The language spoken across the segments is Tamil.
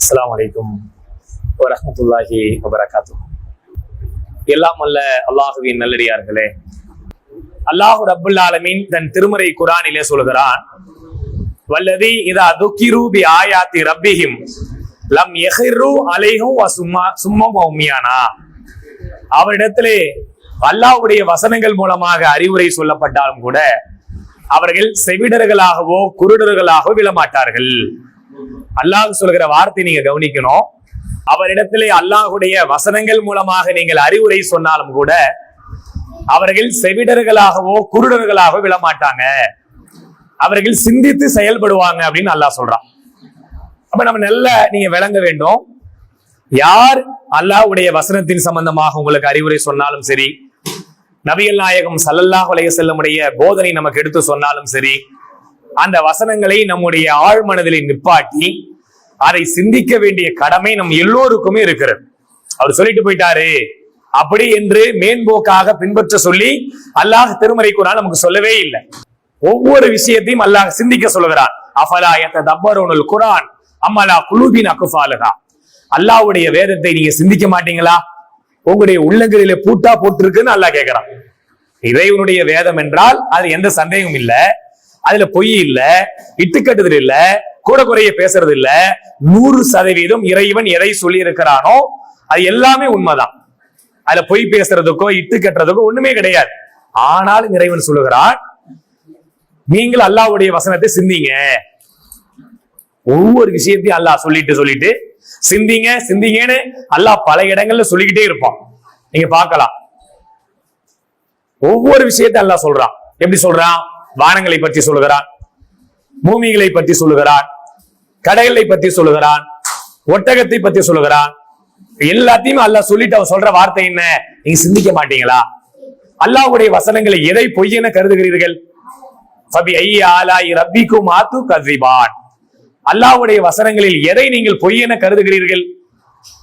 அஸ்லாம் வலைக்கும் வரமத்துல்லாஹி வபரகாத்து. எல்லாம் அல்ல அல்லாஹுவின் நல்லடியார்களே. அல்லாஹு ரப்புல் ஆலமின் தன் திருமறை குரானிலே சொல்கிறான் வல்லதி இதா துக்கிரு பி ஆயாத்தி ரப்பிஹிம் லம் எஹிரு அலைஹும் சும்மா சும்மம் உம்மியானா? அவரிடத்திலே அல்லாஹ்வுடைய வசனங்கள் மூலமாக அறிவுரை சொல்லப்பட்டாலும் கூட அவர்கள் செவிடர்களாகவோ குருடர்களாகவோ விழமாட்டார்கள். அல்லாஹ் சொல்கிற வார்த்தை நீங்க கவனிக்கணும். அவரிடத்திலே அல்லாஹுடைய வசனங்கள் மூலமாக நீங்கள் அறிவுரை சொன்னாலும் கூட அவர்கள் செவிடர்களாகவோ குருடர்களாகவோ விழமாட்டாங்க. அவர்கள் சிந்தித்து செயல்படுவாங்க அப்படின்னு அல்லாஹ் சொல்றான். அப்ப நம்ம நல்ல நீங்க விளங்க வேண்டும். யார் அல்லாஹ்வுடைய வசனத்தின் சம்பந்தமாக உங்களுக்கு அறிவுரை சொன்னாலும் சரி நபிகள் நாயகம் சல்லல்லாஹ் உலக செல்லமுடைய போதனை நமக்கு எடுத்து சொன்னாலும் சரி அந்த வசனங்களை நம்முடைய ஆழ்மனதில் நிப்பாட்டி அதை சிந்திக்க வேண்டிய கடமை நம் எல்லோருக்குமே இருக்கிறது. அவர் சொல்லிட்டு போயிட்டாரு அப்படி என்று மேன்போக்காக பின்பற்ற சொல்லி அல்லாஹ் திருமறை குரான் நமக்கு சொல்லவே இல்லை. ஒவ்வொரு விஷயத்தையும் அல்லாஹ் சிந்திக்க சொல்லுகிறான். அஃபலா எத்த தப்பரோனுல் குரான் அம்மலா குலூபின் அக்குஃபாலுகா அல்லாஹ்வுடைய வேதத்தை நீங்க சிந்திக்க மாட்டீங்களா? உங்களுடைய உள்ளங்களில பூட்டா போட்டிருக்குன்னு அல்லாஹ் கேட்கிறான் இறைவனுடைய வேதம் என்றால் அது எந்த சந்தேகமும் இல்ல. அதுல பொய் இல்ல இட்டுக்கட்டுதல் இல்ல கூட குறைய பேசுறது இல்ல நூறு சதவீதம் இறைவன் எதை சொல்லி இருக்கிறானோ அது எல்லாமே உண்மைதான். அதுல பொய் பேசுறதுக்கோ இட்டு கட்டுறதுக்கோ ஒண்ணுமே கிடையாது. ஆனாலும் இறைவன் சொல்லுகிறான் நீங்கள் அல்லாஹ்வுடைய வசனத்தை சிந்திங்க. ஒவ்வொரு விஷயத்தையும் அல்லாஹ் சொல்லிட்டு சொல்லிட்டு சிந்திங்க சிந்திங்கன்னு அல்லாஹ் பல இடங்கள்ல சொல்லிக்கிட்டே இருப்பான். நீங்க பார்க்கலாம். ஒவ்வொரு விஷயத்தை அல்லாஹ் சொல்றான். எப்படி சொல்றான்? வானங்களை பற்றி சொல்லுகிறான் பூமிகளை பற்றி சொல்லுகிறான் கடைகளை பற்றி சொல்லுகிறான் ஒட்டகத்தை பற்றி சொல்லுகிறான். எல்லாத்தையும் அல்லாஹ் சொல்லிட்டு அவன் சொல்ற வார்த்தை என்ன? நீங்க சிந்திக்க மாட்டீங்களா? அல்லாஹ்வுடைய வசனங்களை எதை பொய் என கருதுகிறீர்கள்? ஃபபி கதிபான் அல்லாஹ்வுடைய வசனங்களில் எதை நீங்கள் பொய் என கருதுகிறீர்கள்?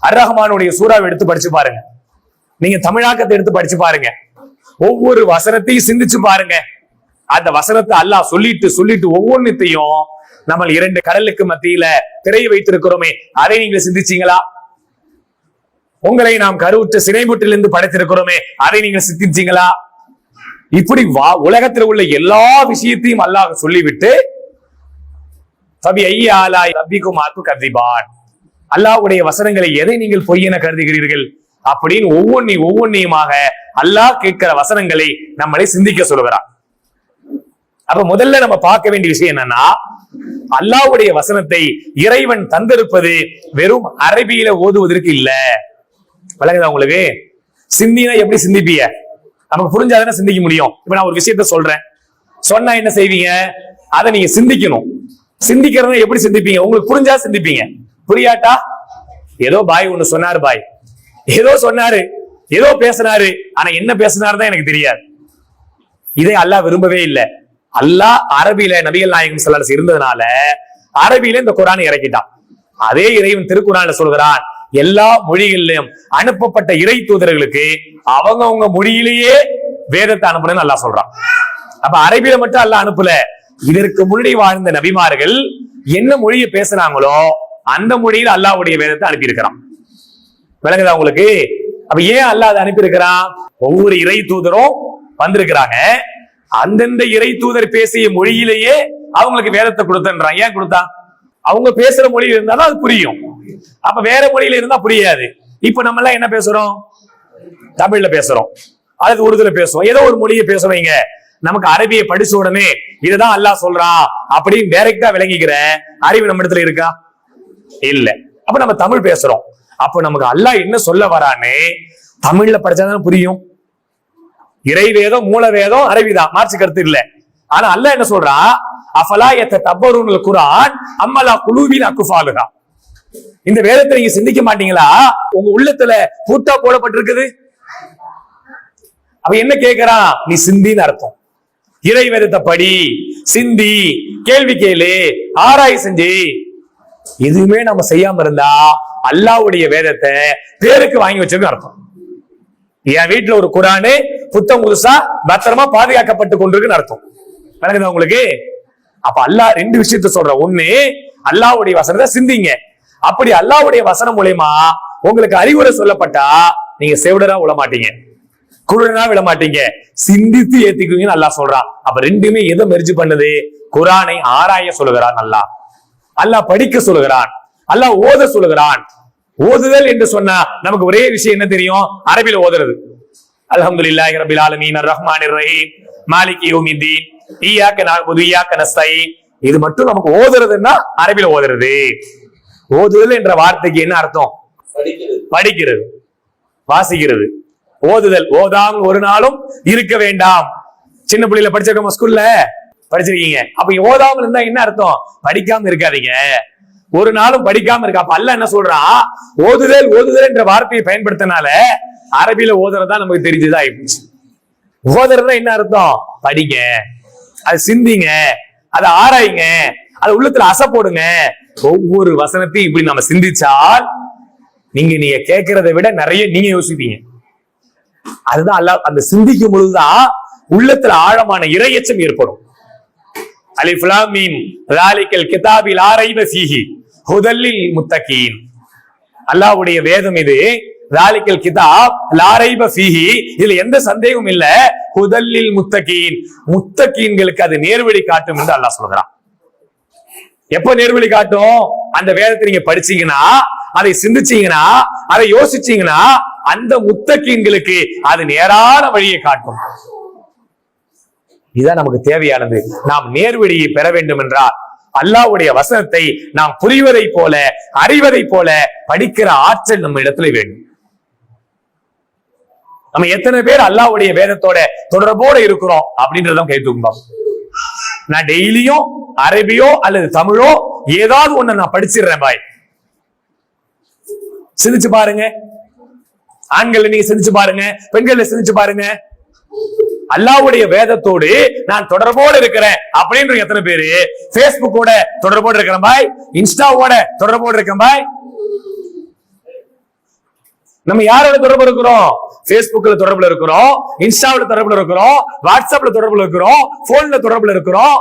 அர் ரஹ்மானுடைய சூறாவை எடுத்து படிச்சு பாருங்க. நீங்க தமிழாக்கத்தை எடுத்து படிச்சு பாருங்க. ஒவ்வொரு வசனத்தையும் சிந்திச்சு பாருங்க. அந்த வசனத்தை அல்லாஹ் சொல்லிட்டு சொல்லிட்டு ஒவ்வொன்னுத்தையும் நம்ம இரண்டு கடலுக்கு மத்தியில திரை வைத்திருக்கிறோமே. அதை நீங்க சிந்திச்சீங்களா? உங்களை நாம் கருவுற்ற சினைமுட்டிலிருந்து படைத்திருக்கிறோமே. அதை நீங்க சிந்திச்சீங்களா? இப்படி வா உலகத்தில் உள்ள எல்லா விஷயத்தையும் அல்லாஹ் சொல்லிவிட்டு தபி ஐய ஆலாய் ரப்பிக்கும் ஆத்து கதிபான் அல்லாஹ்வுடைய வசனங்களை எதை நீங்கள் பொய் என கருதுகிறீர்கள்? அப்படின்னு ஒவ்வொன்றையும் ஒவ்வொன்றையுமாக அல்லாஹ் கேட்கிற வசனங்களை நம்மளை சிந்திக்க சொல்கிறான் அப்ப முதல்ல நம்ம பார்க்க வேண்டிய விஷயம் என்னன்னா அல்லாஹ்வுடைய வசனத்தை இறைவன் தந்திருப்பது வெறும் அரபியில ஓதுவதற்கு இல்ல. விளங்குதா உங்களுக்கு? சிந்தினா எப்படி சிந்திப்பீங்க? நமக்கு புரிஞ்சாதானே சிந்திக்க முடியும். இப்ப நான் ஒரு விஷயத்த சொல்றேன். சொன்னா என்ன செய்வீங்க? அதை நீங்க சிந்திக்கணும். சிந்திக்கிறத எப்படி சிந்திப்பீங்க? உங்களுக்கு புரிஞ்சா சிந்திப்பீங்க. புரியாட்டா? ஏதோ பாய் ஒண்ணு சொன்னாரு பாய். ஏதோ சொன்னாரு. ஏதோ பேசினாரு. ஆனா என்ன பேசினாரு தான் எனக்கு தெரியாது. இதை அல்லாஹ் விரும்பவே இல்லை. அல்லாஹ் அரபியில நபிகள் நாயகம் ஸல்லல்லாஹு இருந்ததுனால அரபியில இந்த குரானை இறக்கிட்டான். அதே இறைவன் திருக்குறான்ல சொல்கிறான் எல்லா மொழிகளிலும் அனுப்பப்பட்ட இறை தூதர்களுக்கு அவங்கவங்க மொழியிலேயே வேதத்தை அனுப்புனேன்னு நல்லா சொல்றான். அப்ப அரபியில மட்டும் அல்ல அனுப்பல. இதற்கு முன்னாடி வாழ்ந்த நபிமார்கள் என்ன மொழியை பேசுனாங்களோ அந்த மொழியில் அல்லாவுடைய வேதத்தை அனுப்பியிருக்கிறான். விளங்குதா உங்களுக்கு? அப்ப ஏன் அல்லாஹ் அதை அனுப்பியிருக்கிறான்? ஒவ்வொரு இறை தூதரும் வந்திருக்கிறாங்க. அந்தந்த இறை தூதர் பேசிய மொழியிலேயே அவங்களுக்கு வேதத்தை கொடுத்தன்றான் ஏன் கொடுத்தா? அவங்க பேசுற மொழியில இருந்தாலும் அது புரியும். அப்ப வேற மொழியில இருந்தா புரியாது. இப்ப நம்ம எல்லாம் என்ன பேசுறோம்? தமிழ்ல பேசுறோம். அல்லது உருதுல பேசுவோம். ஏதோ ஒரு மொழியை பேசுறீங்க நமக்கு அரபியை படிச்ச உடனே இதுதான் அல்லாஹ் சொல்றான் அப்படின்னு டைரக்டா விளங்கிக்கிற அறிவு நம்ம இடத்துல இருக்கா? இல்ல. அப்ப நம்ம தமிழ் பேசுறோம். அப்ப நமக்கு அல்லாஹ் என்ன சொல்ல வரான்னு தமிழ்ல படிச்சாதான் புரியும். இறைவேதம் மூலவேதம் அரவிதா மாற்று கருத்து இல்ல. ஆனா அல்லாஹ் என்ன சொல்றா? அஃபலா எத்த தப்பருன்னு குரான் அம்மலா குழுவின் அக்குஃபாலுகா இந்த வேதத்தை நீங்க சிந்திக்க மாட்டீங்களா? உங்க உள்ளத்துல பூட்டா போடப்பட்டிருக்குது. அவ என்ன கேக்குறான்? நீ சிந்தின்னு அர்த்தம். இறை வேதத்தை படி சிந்தி கேள்வி கேளு ஆராய் செஞ்சு. எதுவுமே நம்ம செய்யாம இருந்தா அல்லாஹ்வுடைய வேதத்தை பேருக்கு வாங்கி வச்சிருக்க அர்த்தம். என் வீட்டுல ஒரு குரானு புத்தம் புதுசா பத்திரமா பாதுகாக்கப்பட்டு கொண்டிருக்குன்னு அர்த்தம் விளங்குதா உங்களுக்கு? அப்ப அல்லாஹ் ரெண்டு விஷயத்த சொல்ற. ஒண்ணு அல்லாஹ்வுடைய வசனத்தை சிந்திங்க. அப்படி அல்லாஹ்வுடைய வசனம் மூலயமா உங்களுக்கு அறிவுரை சொல்லப்பட்டா நீங்க செவிடரா விட மாட்டீங்க. குருடனா விட மாட்டீங்க. சிந்தித்து ஏத்துக்குவீங்கன்னு நல்லா சொல்றான். அப்ப ரெண்டுமே எதை மெர்ஜி பண்ணுது? குரானை ஆராய சொல்லுகிறான் அல்லாஹ். அல்லாஹ் படிக்க சொல்லுகிறான். அல்லாஹ் ஓத சொல்லுகிறான். ஓதுதல் என்று சொன்னா நமக்கு ஒரே விஷயம் என்ன தெரியும்? அரபில ஓதுறது. அல்ஹம்துலில்லாஹி ரபில் ஆலமீன் ரஹ்மானிர் ரஹீம் மாலிகி யௌமித்தீன். ஈயாக்க நஅபுது ஈயாக்க நஸ்தஈன் இது மட்டும் நமக்கு ஓதுறதுன்னா அரபில ஓதுறது. ஓதுதல் என்ற வார்த்தைக்கு என்ன அர்த்தம்? படிக்கிறது. படிக்கிறது. வாசிக்கிறது. ஓதுதல். ஓதாமல் ஒரு நாளும் இருக்க வேண்டாம். சின்ன பிள்ளைல படிச்சிருக்கோம் ஸ்கூல்ல படிச்சிருக்கீங்க. அப்ப ஓதாமல் இருந்தா என்ன அர்த்தம்? படிக்காம இருக்காதீங்க. ஒரு நாளும் படிக்காம இருக்கா? அப்ப அல்ல என்ன சொல்றான் ஓதுதல் ஓதுதல் என்ற வார்த்தையை பயன்படுத்தினால அரபில ஓதுறதா நமக்கு தெரிஞ்சதா ஆயிடுச்சு ஓதுறதா என்ன அர்த்தம்? படிங்க. அது சிந்திங்க. அதை ஆராயுங்க. அது உள்ளத்துல அசை போடுங்க. ஒவ்வொரு வசனத்தையும் இப்படி நம்ம சிந்திச்சால் நீங்க நீங்க கேட்கறதை விட நிறைய நீங்க யோசிப்பீங்க. அதுதான் அல்லாஹ் அந்த சிந்திக்கும் பொழுதுதான் உள்ளத்துல ஆழமான இரையச்சம் ஏற்படும். அலிஃப்லாம் ராலிக்கல் கிதாபில் ஆரைவ சீஹி ஹுதல்லில் முத்தகீன். அல்லாஹ்வுடைய வேதம் இது. ராலிக்கல் கிதாப் லாரைப ஃபீஹி இதுல எந்த சந்தேகமும் இல்ல. ஹுதல்லில் முத்தகீன். முத்தகீன்களுக்கு அது நேர்வழி காட்டும் என்று அல்லாஹ் சொல்கிறான். எப்ப நேர்வழி காட்டும்? அந்த வேதத்தை நீங்க படிச்சீங்கன்னா அதை சிந்திச்சீங்கன்னா அதை யோசிச்சீங்கன்னா அந்த முத்தகீன்களுக்கு அது நேரான வழியை காட்டும். இதுதான் நமக்கு தேவையானது. நாம் நேர்வழியை பெற வேண்டும் என்றால் அல்லாஹ்வுடைய வசனத்தை நாம் புரிவதை போல அறிவதை போல படிக்கிற ஆற்றல் நம்ம இடத்துல வேண்டும். நம்ம எத்தனை பேர் அல்லாஹ்வுடைய வேதத்தோட தொடர்போட இருக்கிறோம் அப்படின்றத கை தூக்கணும் நான் டெய்லியும் அரபியோ அல்லது தமிழோ ஏதாவது ஒண்ணு நான் படிச்சிடுறேன் பாய். சிந்திச்சு பாருங்க. ஆண்கள் நீங்க சிந்திச்சு பாருங்க. பெண்கள் சிந்திச்சு பாருங்க. அல்லாஹ்வுடைய வேதத்தோடு நான் தொடர்போடு இருக்கிறேன் அப்படின்ற எத்தனை பேரு? பேஸ்புக்கோட தொடர்போடு இருக்கிறேன் பாய். இன்ஸ்டாவோட தொடர்போடு இருக்கேன் பாய். நம்ம யாரோட தொடர்பு இருக்கிறோம்? Facebookல தொடர்புல இருக்கிறோம் இன்ஸ்டாவுல தொடர்புல இருக்கிறோம் வாட்ஸ்அப்ல தொடர்புல இருக்கிறோம் போன்ல தொடர்புல இருக்கிறோம்.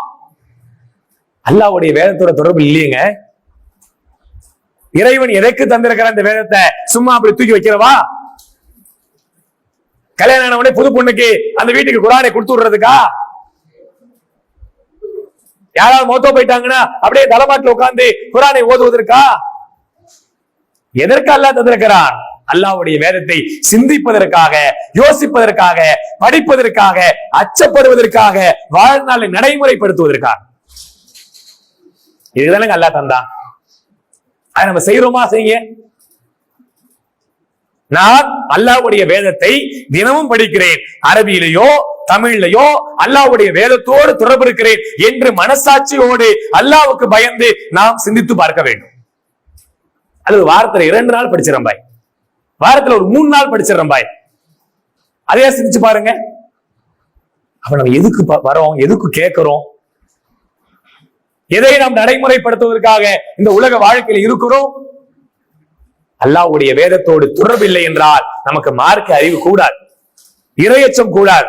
அல்லாவுடைய வேதத்தோட தொடர்பு இல்லையங்க. இறைவன் எதற்கு தந்திருக்கிற அந்த வேதத்தை? சும்மா அப்படி தூக்கி வைக்கிறவா? கல்யாணம் ஆனவனே புது பொண்ணுக்கு அந்த வீட்டுக்கு குரானை கொடுத்து விடுறதுக்கா? யாராவது மொத்தம் போயிட்டாங்கன்னா அப்படியே தலைமாட்டில் உட்கார்ந்து குரானை ஓதுவதற்கா? எதற்கு அல்லா தந்திருக்கிறான் அல்லாவுடைய வேதத்தை சிந்திப்பதற்காக யோசிப்பதற்காக படிப்பதற்காக அச்சப்படுவதற்காக வாழ்நாளை நடைமுறைப்படுத்துவதற்காக. இதுதானங்க அல்லாஹ் தந்தான் அதை நம்ம செய்யறோமா செய்யுங்க? நான் அல்லாஹ்வுடைய வேதத்தை தினமும் படிக்கிறேன். அரபியிலேயோ தமிழ்லையோ அல்லாவுடைய வேதத்தோடு தொடர்பு இருக்கிறேன் என்று மனசாட்சியோடு அல்லாவுக்கு பயந்து நாம் சிந்தித்து பார்க்க வேண்டும். அல்லது வாரத்தில் இரண்டு நாள் படிச்சிடறேன் பாய். வாரத்துல ஒரு மூணு நாள் படிச்சிடறேன் பாய் அதையா சிந்திச்சு பாருங்க. அப்ப நம்ம எதுக்கு ப- வரோம்? எதுக்கு கேட்கிறோம் எதை நாம் நடைமுறைப்படுத்துவதற்காக இந்த உலக வாழ்க்கையில் இருக்கிறோம்? அல்லாஹ்வுடைய வேதத்தோடு தொடர்பில்லை என்றால் நமக்கு மார்க்க அறிவு கூடாது. இரையச்சம் கூடாது.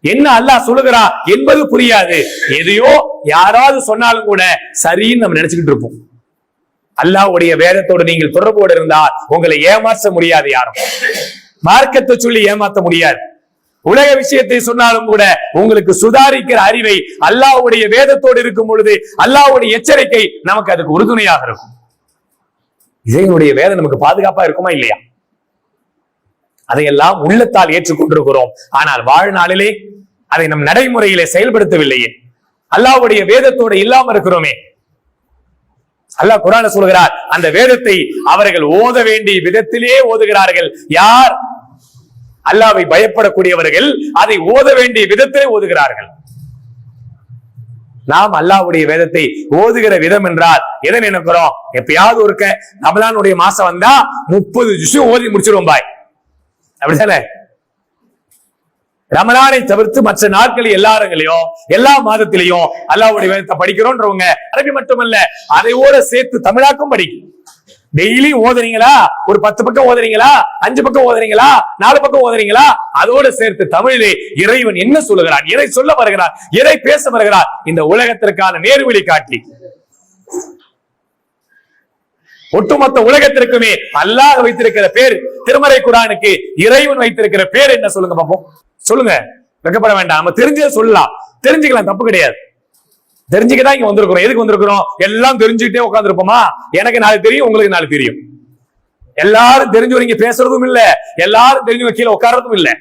என்ன அல்லாஹ் சொல்லுகிறான் என்பது புரியாது. எதையோ யாராவது சொன்னாலும் கூட சரின்னு நம்ம நினைச்சுக்கிட்டு இருப்போம். அல்லாவுடைய வேதத்தோடு நீங்கள் தொடர்போடு இருந்தால் உங்களை ஏமாற்ற முடியாது யாரும். மார்க்கத்தை சொல்லி ஏமாத்த முடியாது. உலக விஷயத்தை சொன்னாலும் கூட உங்களுக்கு சுதாரிக்கிற அறிவை அல்லாஹ்வுடைய வேதத்தோடு இருக்கும் பொழுது அல்லாவுடைய எச்சரிக்கை நமக்கு அதுக்கு உறுதுணையாக இருக்கும். இறைவனுடைய வேதம் நமக்கு பாதுகாப்பா இருக்குமா இல்லையா? அதையெல்லாம் உள்ளத்தால் ஏற்றுக்கொண்டிருக்கிறோம். ஆனால் வாழ்நாளிலே அதை நம் நடைமுறையிலே செயல்படுத்தவில்லையே. அல்லாஹ்வுடைய வேதத்தோடு இல்லாம இருக்கிறோமே. அல்லாஹ் குரான சொல்கிறார் அந்த வேதத்தை அவர்கள் ஓத வேண்டிய விதத்திலே ஓதுகிறார்கள். யார்? அல்லாவை பயப்படக்கூடியவர்கள் அதை ஓத வேண்டிய விதத்திலே ஓதுகிறார்கள். நாம் அல்லாஹ்வுடைய வேதத்தை ஓதுகிற விதம் என்றால் எதை நினைக்கிறோம்? எப்பயாவது ஒருக்க ரமலானுடைய மாசம் வந்தா முப்பது ஜுஷும் ஓதி முடிச்சிருவோம் பாய். அப்படித்தானே? ரமலானை தவிர்த்து மற்ற நாட்களில் எல்லாரங்களையும் எல்லா மாதத்திலையும் அல்லாவுடைய வேதத்தை படிக்கிறோன்றவங்க அரபி மட்டுமல்ல அதையோட சேர்த்து தமிழாக்கும் படிக்கும் டெய்லி ஓதுறீங்களா? ஒரு பத்து பக்கம் ஓதுறீங்களா? அஞ்சு பக்கம் ஓதுறீங்களா? நாலு பக்கம் ஓதுறீங்களா? அதோடு சேர்த்து தமிழிலே இறைவன் என்ன சொல்லுகிறான்? இறை சொல்ல வருகிறான்? இறை பேச வருகிறான்? இந்த உலகத்திற்கான நேர்வழி காட்டி. ஒட்டுமொத்த உலகத்திற்குமே அல்லாஹ் வைத்திருக்கிற பேர் திருமறை குரானுக்கு இறைவன் வைத்திருக்கிற பேர் என்ன சொல்லுங்க பாப்போம். சொல்லுங்க. வெக்கப்பட வேண்டாம். நம்ம தெரிஞ்சதை சொல்லலாம். தெரிஞ்சுக்கலாம் தப்பு கிடையாது. தெரிஞ்சுக்கதான் இங்க வந்திருக்கிறோம். எதுக்கு வந்திருக்கிறோம்? எல்லாம் தெரிஞ்சுக்கிட்டே உட்காந்துருப்போமா எனக்கு நாலு தெரியும் உங்களுக்கு நாலு தெரியும். எல்லாரும் தெரிஞ்சவங்க இங்க பேசுறதும் இல்ல. எல்லாரும் தெரிஞ்சவங்க கீழே உட்கார்றதும் இல்ல.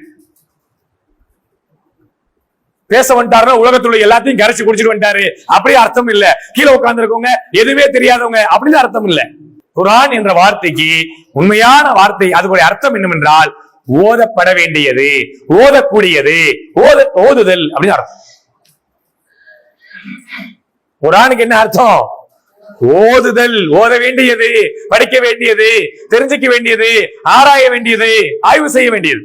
பேச வந்துட்டாருன்னா உலகத்துல எல்லாத்தையும் கரைச்சு குடிச்சிட்டு வந்துட்டாரு. அப்படியே அர்த்தம் இல்ல. கீழே உட்கார்ந்துருக்கவங்க எதுவுமே தெரியாதவங்க அப்படின்னு அர்த்தம் இல்ல. குரான் என்ற வார்த்தைக்கு உண்மையான வார்த்தை அதுக்குடைய அர்த்தம் என்னவென்றால் ஓதப்பட வேண்டியது ஓதக்கூடியது ஓத ஓதுதல் அப்படின்னு அர்த்தம். குரானுக்கு என்ன அர்த்தம்? ஓதுதல் ஓத வேண்டியது படிக்க வேண்டியது தெரிஞ்சுக்க வேண்டியது ஆராய வேண்டியது ஆய்வு செய்ய வேண்டியது.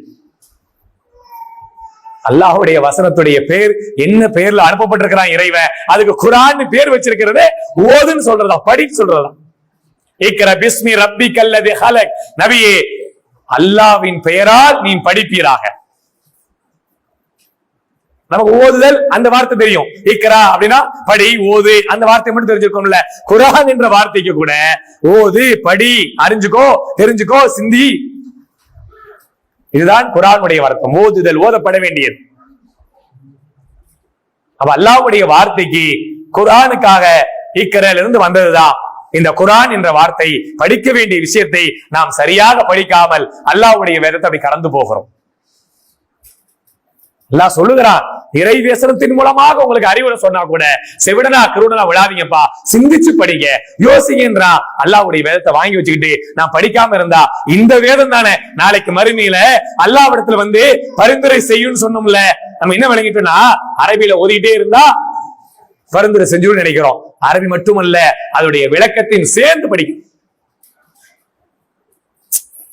அல்லாஹுடைய வசனத்துடைய பேர் என்ன பேர்ல அனுப்பப்பட்டிருக்கிறான் இறைவன்? அதுக்கு குரான் பேர் வச்சிருக்கிறது ஓதுன்னு சொல்றதா படி சொல்றதா பிஸ்மி ரப்பி கல்லது ஹலக். நபியே அல்லாவின் பெயரால் நீ படிப்பீராக. நமக்கு ஓதுதல் அந்த வார்த்தை தெரியும். இக்கரா அப்படின்னா படி ஓது. அந்த வார்த்தை மட்டும் தெரிஞ்சிருக்கோம்ல. குரான் என்ற வார்த்தைக்கு கூட ஓது படி அறிஞ்சுக்கோ தெரிஞ்சுக்கோ சிந்தி. இதுதான் குரானுடைய வர்க்கம் ஓதுதல் ஓதப்பட வேண்டியது. அப்ப அல்லாவுடைய வார்த்தைக்கு குரானுக்காக இக்கரையில இருந்து வந்ததுதான். இந்த குரான் என்ற வார்த்தை படிக்க வேண்டிய விஷயத்தை நாம் சரியாக படிக்காமல் அல்லாஹ்வுடைய வேதத்தை அப்படி கடந்து போகிறோம். அல்லாஹ் சொல்லுகிறான் இறை வேசனத்தின் மூலமாக உங்களுக்கு அறிவுரை சொன்னா கூட செவிடனா கருடனா விழாதீங்கப்பா சிந்திச்சு படிங்க. யோசிங்கன்றா அல்லாவுடைய வேதத்தை வாங்கி வச்சுக்கிட்டு நான் படிக்காம இருந்தா இந்த வேதம் தானே நாளைக்கு மறுமையில அல்லாவிடத்துல வந்து பரிந்துரை செய்யும்னு சொன்னோம்ல நம்ம என்ன விளங்கிட்டோம்னா அரபியில ஓதிட்டே இருந்தா பரிந்துரை செஞ்சுன்னு நினைக்கிறோம். அரபி மட்டுமல்ல அதோடைய விளக்கத்தையும் சேர்ந்து படிக்கும்.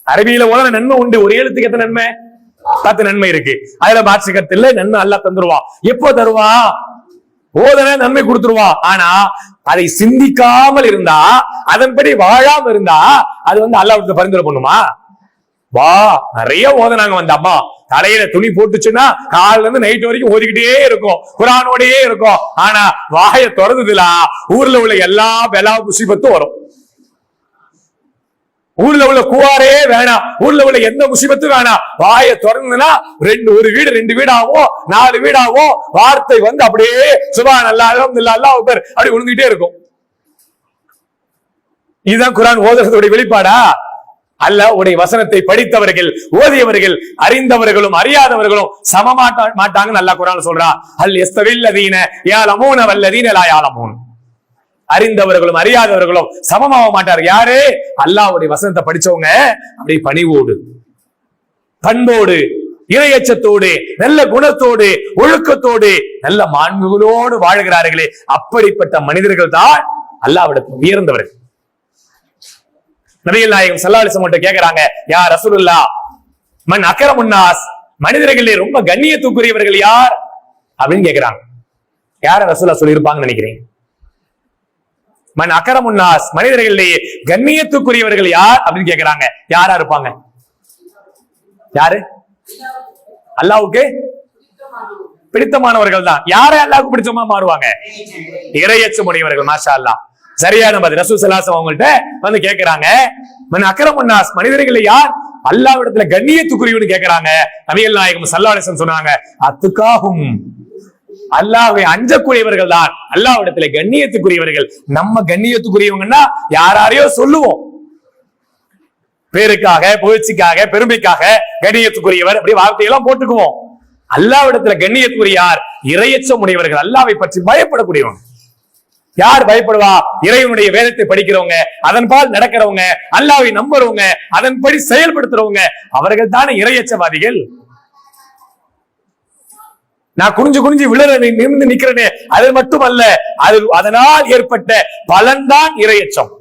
அரபியில ஓதன நன்மை உண்டு. ஒரு எழுத்துக்கு எத்தனை நன்மை? பத்து நன்மை இருக்கு. அதுல பாட்சிகத்துல நன்மை நல்லா தந்துருவான் எப்போ தருவான் ஓதன நன்மை கொடுத்துருவான் ஆனா அதை சிந்திக்காமல் இருந்தா அதன்படி வாழாம இருந்தா அது வந்து அல்லாவுக்கு பரிந்துரை பண்ணுமா? வா நிறைய ஓதனாங்க வந்த அம்மா. தலையில துணி போட்டுச்சுன்னா காலைல இருந்து நைட் வரைக்கும் ஓதிக்கிட்டே இருக்கும். குரானோடயே இருக்கும். ஆனா வாயை திறந்ததுல ஊர்ல உள்ள எல்லா வெலா முசிபத்தும் வரும். ஊர்ல உள்ள குவாரே வேணாம். ஊர்ல உள்ள எந்த முசிபத்தும் வேணாம். வாயை திறந்துனா ரெண்டு ஒரு வீடு ரெண்டு வீடாகும் நாலு வீடாகும். வார்த்தை வந்து அப்படியே சுபா நல்லா அல்ஹம்துலில்லாஹ் அல்லாஹ் அப்படி விழுந்துகிட்டே இருக்கும். இதுதான் குரான் ஓதுறதுடைய வெளிப்பாடா? அல்ல உடைய வசனத்தை படித்தவர்கள் ஓதியவர்கள் அறிந்தவர்களும் அறியாதவர்களும் சமமாட்ட மாட்டாங்கன்னு நல்லா குரான் சொல்றான் அல் எஸ்தவில்லதீன யாலமூன வல்லதீன லா யாலமூன். அறிந்தவர்களும் அறியாதவர்களும் சமமாக மாட்டார் யாரு? அல்லாவுடைய வசனத்தை படிச்சவங்க அப்படி பணிவோடு பண்போடு இரையச்சத்தோடு நல்ல குணத்தோடு ஒழுக்கத்தோடு நல்ல மாண்புகளோடு வாழ்கிறார்களே. அப்படிப்பட்ட மனிதர்கள் தான் அல்லாவிடத்தில் உயர்ந்தவர்கள். நபிகள் நாயகம் சல்லாலிசம் மட்டும் கேக்குறாங்க யார் ரசூலுல்லா மண் அக்கரமுன்னாஸ் மனிதர்களே ரொம்ப கண்ணியத்துக்குரியவர்கள் யார்? அப்படின்னு கேக்குறாங்க. யார ரசூலா சொல்லியிருப்பாங்கன்னு நினைக்கிறேன் மண் அக்கரமுன்னாஸ் மனிதர்களிலேயே கண்ணியத்துக்குரியவர்கள் யார்? அப்படின்னு கேக்குறாங்க. யாரா இருப்பாங்க? யாரு? அல்லாவுக்கு பிடித்தமானவர்கள் தான் யாரை அல்லாவுக்கு பிடிச்சமா மாறுவாங்க? இறையச்சு உடையவர்கள் மாஷா அல்லாஹ் சரியான பதில். ரசூ சலாசம் அவங்கள்ட்ட வந்து கேட்கிறாங்க மன் அக்கரமுன்னாஸ் மனிதர்கள் யார்? அல்லாவிடத்துல கண்ணியத்துக்குரியவனு கேக்குறாங்க. நபிகள் நாயகம் சல்லாலிசன் சொன்னாங்க அத்துக்காகும் அல்லாவை அஞ்சக்கூடியவர்கள் தான். அல்லாவிடத்துல கண்ணியத்துக்குரியவர்கள். நம்ம கண்ணியத்துக்குரியவங்கன்னா யாராரையோ சொல்லுவோம். பேருக்காக புகழ்ச்சிக்காக பெருமைக்காக கண்ணியத்துக்குரியவர். அப்படி வார்த்தையெல்லாம் போட்டுக்குவோம். அல்லாவிடத்துல கண்ணியத்துக்குரியார் இரையச்சம் உடையவர்கள் அல்லாவை பற்றி பயப்படக்கூடியவங்க. யார் பயப்படுவா? இறைவனுடைய வேதத்தை படிக்கிறவங்க அதன்பால் நடக்கிறவங்க அல்லாவை நம்புறவங்க அதன்படி செயல்படுத்துறவங்க அவர்கள் தானே இறையச்சவாதிகள்? நான் குனிஞ்சு குனிஞ்சு விழுறேன் நிமிந்து நிக்கிறேனே அது மட்டுமல்ல அது அதனால் ஏற்பட்ட பலன்தான் இரையச்சம்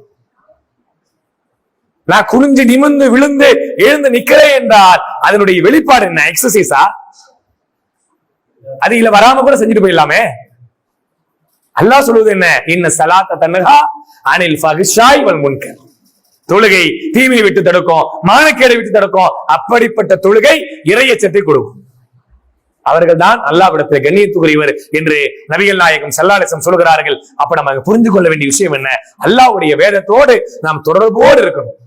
நான் குனிஞ்சு நிமிர்ந்து விழுந்து எழுந்து நிக்கிறேன் என்றால் அதனுடைய வெளிப்பாடு என்ன? எக்ஸசைஸா அது இல்ல வராம கூட செஞ்சுட்டு போயிடலாமே? அல்லாஹ் சொல்வது என்ன? இன்ன சலாத்த தன்னகா அனில் ஃபஹிஷாய் வல் முன்கர். தொழுகை தீமையை விட்டு தடுக்கும் மானக்கேடை விட்டு தடுக்கும். அப்படிப்பட்ட தொழுகை இறையச்சத்தை கொடுக்கும். அவர்கள் தான் அல்லாவிடத்தில் கண்ணியத்துக்குரியவர் என்று நபிகள் நாயகம் செல்லாலிசம் சொல்கிறார்கள். அப்ப நம்ம புரிந்து கொள்ள வேண்டிய விஷயம் என்ன? அல்லாவுடைய வேதத்தோடு நாம் தொடர்போடு இருக்கணும்.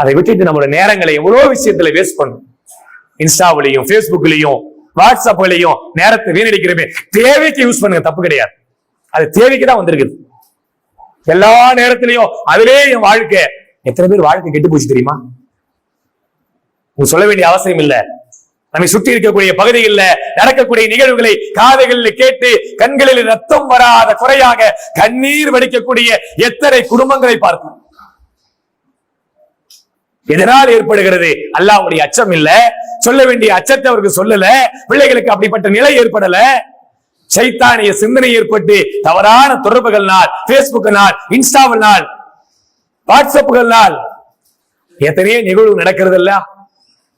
அதை விட்டுட்டு நம்மளோட நேரங்களை எவ்வளவு விஷயத்துல வேஸ்ட் பண்ணும் இன்ஸ்டாவிலையும் ஃபேஸ்புக்லயும் வாட்ஸ்அப்லயும் நேரத்தை வீணடிக்கிறமே. தேவைக்கு யூஸ் பண்ணுங்க தப்பு கிடையாது. அது தேவைக்கு தான் வந்திருக்குது. எல்லா நேரத்திலையும் அதிலே என் வாழ்க்கை. எத்தனை பேர் வாழ்க்கை கெட்டு போச்சு தெரியுமா? சொல்ல வேண்டிய அவசியம் இல்ல. நம்மை சுற்றி இருக்கக்கூடிய பகுதிகளில் நடக்கக்கூடிய நிகழ்வுகளை காதைகளில் கேட்டு கண்களில் ரத்தம் வராத குறையாக கண்ணீர் வடிக்கக்கூடிய எத்தனை குடும்பங்களை பார்க்கும் எதனால் ஏற்படுகிறது? அல்லாஹ்வுடைய அச்சம் இல்ல. சொல்ல வேண்டிய அச்சத்தை அவருக்கு சொல்லல. பிள்ளைகளுக்கு அப்படிப்பட்ட நிலை ஏற்படல. சைத்தானிய சிந்தனை ஏற்பட்டு தவறான தொடர்புகள்னால் பேஸ்புக்கினால் இன்ஸ்டாவினால் வாட்ஸ்அப்புகள்னால் எத்தனையோ நிகழ்வு நடக்கிறது இல்ல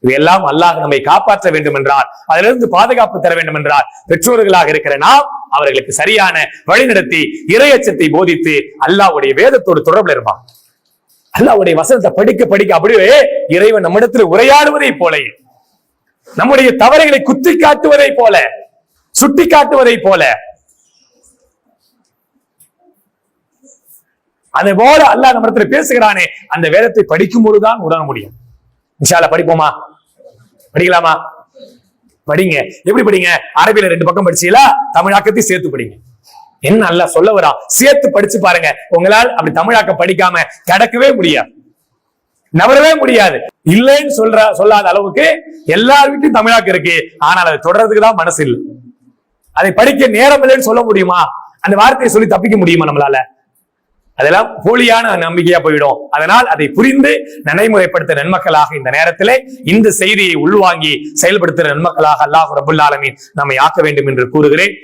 இவையெல்லாம் அல்லாஹ் நம்மை காப்பாற்ற வேண்டும் என்றார் அதிலிருந்து பாதுகாப்பு தர வேண்டும் என்றார் பெற்றோர்களாக இருக்கிற நாம் அவர்களுக்கு சரியான வழிநடத்தி இறையச்சத்தை போதித்து அல்லாஹ்வுடைய வேதத்தோடு தொடர்பில் இருப்பான் அல்லாவுடைய வசனத்தை படிக்க படிக்க அப்படியே இறைவன் நம்மிடத்தில் உரையாடுவதை போல. நம்முடைய தவறுகளை குத்தி காட்டுவதை போல சுட்டி காட்டுவதை போல. அதே போல அல்லாஹ் நம்மிடத்துல பேசுகிறானே அந்த வேதத்தை படிக்கும் பொழுதுதான் உணர முடியும். விஷால படிப்போமா? படிக்கலாமா? படிங்க. எப்படி படிங்க? அரபியில ரெண்டு பக்கம் படிச்சீங்களா? தமிழாக்கத்தையும் சேர்த்து படிங்க. என்ன நல்லா சொல்ல வரா? சேர்த்து படிச்சு பாருங்க. உங்களால் அப்படி தமிழாக்க படிக்காம கிடக்கவே முடியாது. நவரவே முடியாது. இல்லைன்னு சொல்ற சொல்லாத அளவுக்கு எல்லார் வீட்லயும் தமிழாக்கு இருக்கு. ஆனால் அதை தொடர்றதுக்கு தான் மனசு இல்லை. அதை படிக்க நேரம் இல்லைன்னு சொல்ல முடியுமா? அந்த வார்த்தையை சொல்லி தப்பிக்க முடியுமா நம்மளால? அதெல்லாம் போலியான நம்பிக்கையா போயிடும். அதனால் அதை புரிந்து நடைமுறைப்படுத்த நன்மக்களாக இந்த நேரத்திலே இந்த செய்தியை உள்வாங்கி செயல்படுத்துகிற நன்மக்களாக அல்லாஹ் ரபுல்லாலமின் நம்மை ஆக்க வேண்டும் என்று கூறுகிறேன்.